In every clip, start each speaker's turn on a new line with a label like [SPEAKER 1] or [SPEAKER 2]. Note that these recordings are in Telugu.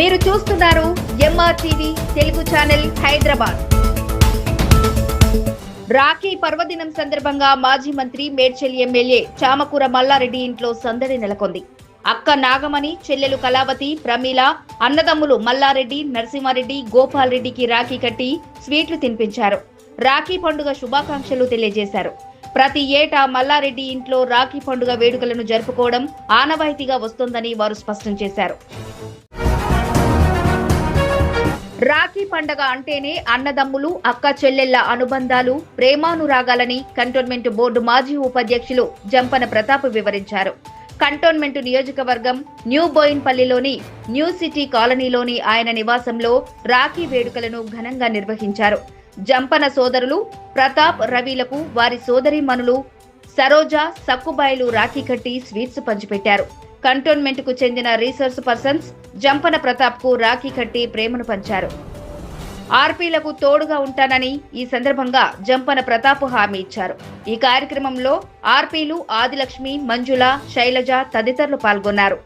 [SPEAKER 1] మీరు చూస్తున్నారు M R TV Telugu channel Hyderabad. Rakhi పర్వదినం సందర్భంగా మాజీ మంత్రి మేడ్చల్ ఎమ్మెల్యే చామకూర మల్లారెడ్డి ఇంట్లో సందడి నెలకొంది. అక్క నాగమణి చెల్లెలు కళావతి ప్రమీల అన్నదమ్ములు మల్లారెడ్డి నరసింహారెడ్డి గోపాల్ రెడ్డికి రాఖీ కట్టి స్వీట్లు తినిపించారు. రాఖీ పండుగ శుభాకాంక్షలు తెలియజేశారు. ప్రతి ఏటా మల్లారెడ్డి ఇంట్లో రాఖీ పండుగ వేడుకలను జరుపుకోవడం ఆనవాయితీగా వస్తోందని వారు స్పష్టం చేశారు. రాఖీ పండగ అంటేనే అన్నదమ్ములు అక్క చెల్లెళ్ళ అనుబంధాలు ప్రేమానురాగాలని కంటోన్మెంట్ బోర్డు మాజీ ఉపాధ్యక్షులు జంపన ప్రతాప్ వివరించారు. కంటోన్మెంట్ నియోజకవర్గం న్యూ బోయిన్పల్లిలోని న్యూ సిటీ కాలనీలోని ఆయన నివాసంలో రాఖీ వేడుకలను ఘనంగా నిర్వహించారు. జంపన సోదరులు ప్రతాప్ రవిలకు వారి సోదరీమణులు సరోజ సక్కుబాయిలు రాఖీ కట్టి స్వీట్స్ పంచిపెట్టారు. కంటోన్మెంట్కు చెందిన రీసెర్చ్ పర్సన్స్ జంపన ప్రతాప్కు రాఖీ కట్టి ప్రేమను పంచారు. ఆర్పీలకు తోడుగా ఉంటానని ఈ సందర్భంగా జంపన ప్రతాప్ హామీ ఇచ్చారు. ఈ కార్యక్రమంలో ఆర్పీలు ఆదిలక్ష్మి మంజుల శైలజ తదితరులు పాల్గొన్నారు.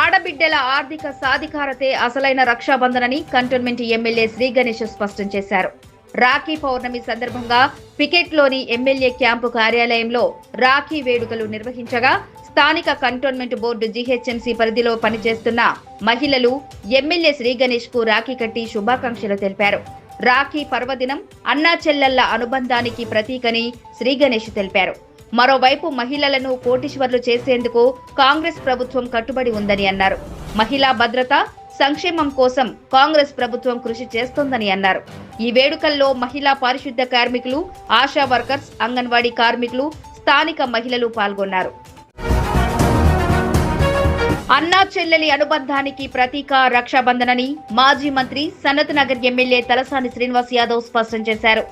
[SPEAKER 1] ఆడబిడ్డల ఆర్థిక సాధికారతే అసలైన రక్షాబంధనని కంటోన్మెంట్ ఎమ్మెల్యే శ్రీ గణేష్ స్పష్టం చేశారు. రాఖీ పౌర్ణమి సందర్భంగా పికెట్లోని ఎమ్మెల్యే క్యాంపు కార్యాలయంలో రాఖీ వేడుకలు నిర్వహించగా స్థానిక కంటోన్మెంట్ బోర్డు జీహెచ్ఎంసీ పరిధిలో పనిచేస్తున్న మహిళలు ఎమ్మెల్యే శ్రీ గణేష్కు రాఖీ కట్టి శుభాకాంక్షలు తెలిపారు. రాఖీ పర్వదినం అన్నా చెల్లెళ్ళ అనుబంధానికి ప్రతీకని శ్రీ గణేష్ తెలిపారు. మరోవైపు మహిళలను కోటీశ్వర్లు చేసేందుకు కాంగ్రెస్ ప్రభుత్వం కట్టుబడి ఉందని అన్నారు. మహిళా భద్రత సంక్షేమం కోసం కాంగ్రెస్ ప్రభుత్వం కృషి చేస్తోందని అన్నారు. ఈ వేడుకల్లో మహిళా పారిశుద్ధ్య కార్మికులు ఆశా వర్కర్స్ అంగన్వాడీ కార్మికులు స్థానిక మహిళలు పాల్గొన్నారు. అన్నా చెల్లెలి అనుబంధానికి ప్రతీక రక్షాబంధనని మాజీ మంత్రి సనత్ నగర్ ఎమ్మెల్యే తలసాని శ్రీనివాస్ యాదవ్ స్పష్టం చేశారు.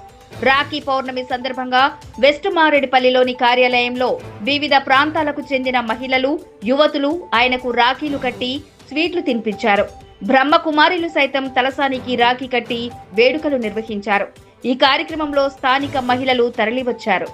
[SPEAKER 1] రాఖీ పౌర్ణమి సందర్భంగా వెస్ట్ మారేడుపల్లిలోని కార్యాలయంలో వివిధ ప్రాంతాలకు చెందిన మహిళలు యువతులు ఆయనకు రాఖీలు కట్టి స్వీట్లు తినిపించారు. బ్రహ్మకుమారిలు సైతం తలసానికి రాఖీ కట్టి వేడుకలు నిర్వహించారు. ఈ కార్యక్రమంలో స్థానిక మహిళలు తరలివచ్చారు.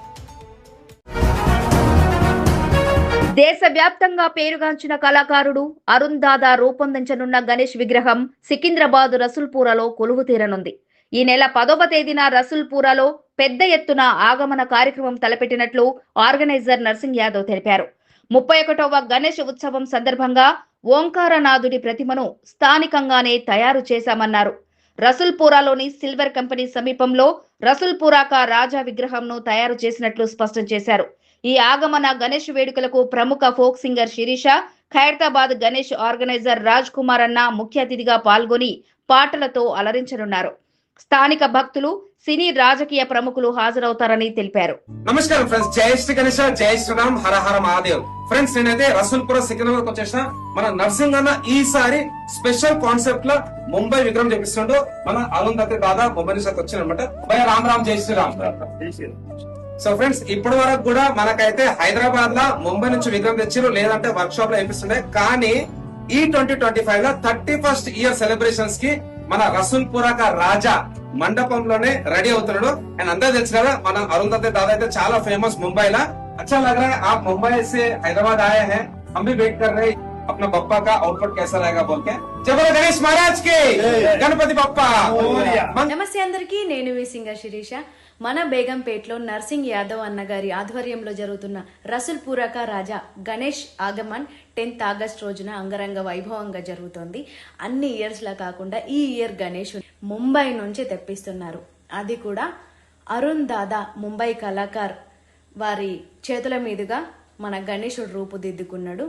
[SPEAKER 1] దేశవ్యాప్తంగా పేరుగాంచిన కళాకారుడు అరుణ్ దాదా రూపొందించనున్న గణేష్ విగ్రహం సికింద్రాబాద్ రసుల్పూరలో కొలువు తీరనుంది. ఈ నెల పదవ తేదీన రసుల్పూరలో పెద్ద ఎత్తున ఆగమన కార్యక్రమం తలపెట్టినట్లు ఆర్గనైజర్ నర్సింగ్ యాదవ్ తెలిపారు. ముప్పై ఒకటవ గణేష్ ఉత్సవం సందర్భంగా ఓంకారనాథుడి ప్రతిమను స్థానికంగానే తయారు చేశామన్నారు. రసూల్పురాలోని సిల్వర్ కంపెనీ సమీపంలో రసూల్పురాక రాజా విగ్రహంను తయారు చేసినట్లు స్పష్టం చేశారు. ఈ ఆగమన గణేష్ వేడుకలకు ప్రముఖ folk singer Sirisha Khairatabad Ganesh organiser Raj Kumar అన్న ముఖ్య అతిథిగా పాల్గొని పాటలతో అలరించనున్నారు. స్థానిక భక్తులు సినీ రాజకీయ ప్రముఖులు హాజరవుతారని తెలిపారు.
[SPEAKER 2] నమస్కారం ఫ్రెండ్స్. జై శ్రీ గణేష్ జై శ్రీరామ్ హర హర మహాదేవ్. ఫ్రెండ్స్ నేనైతే రసూల్పుర సికింద్రాబాద్ వచ్చేసిన. మన నర్సింగ్ అన్న ఈసారి స్పెషల్ కాన్సెప్ట్లో ముంబై విగ్రహం చూపిస్తుండో. మన అరుంధతి దాదా ముంబై నుంచి వచ్చినమాట భయ రామ్ రామ్ జై శ్రీరామ్. సో ఫ్రెండ్స్ ఇప్పటి వరకు కూడా మనకైతే హైదరాబాద్లో ముంబై నుంచి విగ్రహం తెచ్చారు లేదంటే వర్క్ షాప్లో వేపిస్తుండే. కానీ ఈ ట్వంటీ ట్వంటీ ఫైవ్లో థర్టీ ఫస్ట్ ఇయర్ సెలబ్రేషన్స్కి మన రసూల్ రాజా మండపంలోనే రెడీ అవుతున్నాడు. అండ్ అందరూ తెలుసు కదా మన అరుంధతి దాదా అయితే చాలా ఫేమస్ ముంబైలా అచ్చా లగ్ ముంబై హైదరాబాద్ ఆయే హే. హమ్ వెయిట్ కర్ अपना बप्पा का आउटपुट कैसा रहेगा बोल के जय बोलो गणेश महाराज के गणपति बप्पा मंग-
[SPEAKER 3] నమస్తే అందరికీ నేను మీ సింగర్ శిరీష మన బేగంపేటలో నర్సింగ్ యాదవ్ అన్నగారి ఆధ్వర్యంలో జరుగుతున్న రసుల్ పూరక రాజా గణేష్ ఆగమన్ టెన్త్ ఆగస్ట్ రోజున అంగరంగ వైభవంగా జరుగుతోంది అన్ని ఇయర్స్ లా కాకుండా ఈ ఇయర్ గణేష్ ముంబై నుంచి తెప్పిస్తున్నారు అది కూడా అరుణ్ దాదా ముంబై కళాకార్ వారి చేతుల మీదుగా మన గణేశుడు రూపుదిద్దుకున్నాడు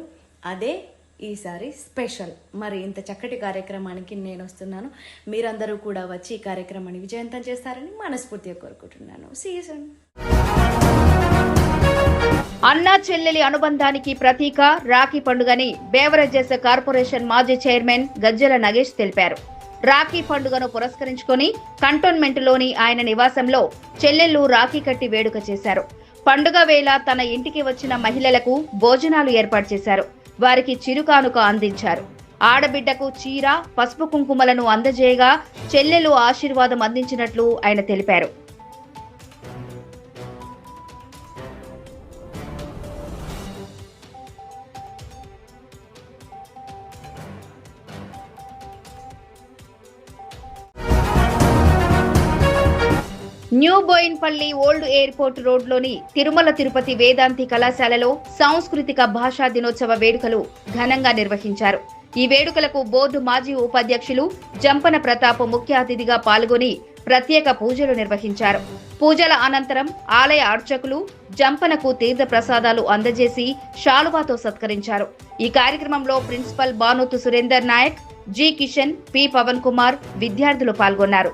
[SPEAKER 3] అదే ఈసారి స్పెషల్. మరి ఇంత చక్కటి కార్యక్రమానికి నేను వస్తున్నాను. మీరందరూ కూడా వచ్చి ఈ కార్యక్రమాన్ని విజయవంతం చేస్తారని మనస్ఫూర్తిగా కోరుకుంటున్నాను. సీజన్
[SPEAKER 1] అన్నా చెల్లెలి అనుబంధానికి ప్రతీక రాఖీ పండుగని బేవరేజెస్ కార్పొరేషన్ మాజీ చైర్మన్ గజ్జల నగేష్ తెలిపారు. రాఖీ పండుగను పురస్కరించుకొని కంటోన్మెంట్లోని ఆయన నివాసంలో చెల్లెళ్ళు రాఖీ కట్టి వేడుక చేశారు. పండుగ వేళ తన ఇంటికి వచ్చిన మహిళలకు భోజనాలు ఏర్పాటు చేశారు. వారికి చిరుకానుక అందించారు. ఆడబిడ్డకు చీర పసుపు కుంకుమలను అందజేయగా చెల్లెలు ఆశీర్వాదం అందించినట్లు ఆయన తెలిపారు. న్యూ బోయిన్పల్లి ఓల్డ్ ఎయిర్పోర్ట్ రోడ్లోని తిరుమల తిరుపతి వేదాంతి కళాశాలలో సాంస్కృతిక భాషా దినోత్సవ వేడుకలు ఘనంగా నిర్వహించారు. ఈ వేడుకలకు బోర్డు మాజీ ఉపాధ్యక్షులు జంపన ప్రతాప్ ముఖ్య అతిథిగా పాల్గొని ప్రత్యేక పూజలు నిర్వహించారు. పూజల అనంతరం ఆలయ అర్చకులు జంపనకు తీర్థ ప్రసాదాలు అందజేసి శాలువాతో సత్కరించారు. ఈ కార్యక్రమంలో principal Banothu Surender Naik G Kishan P Pavan Kumar విద్యార్థులు పాల్గొన్నారు.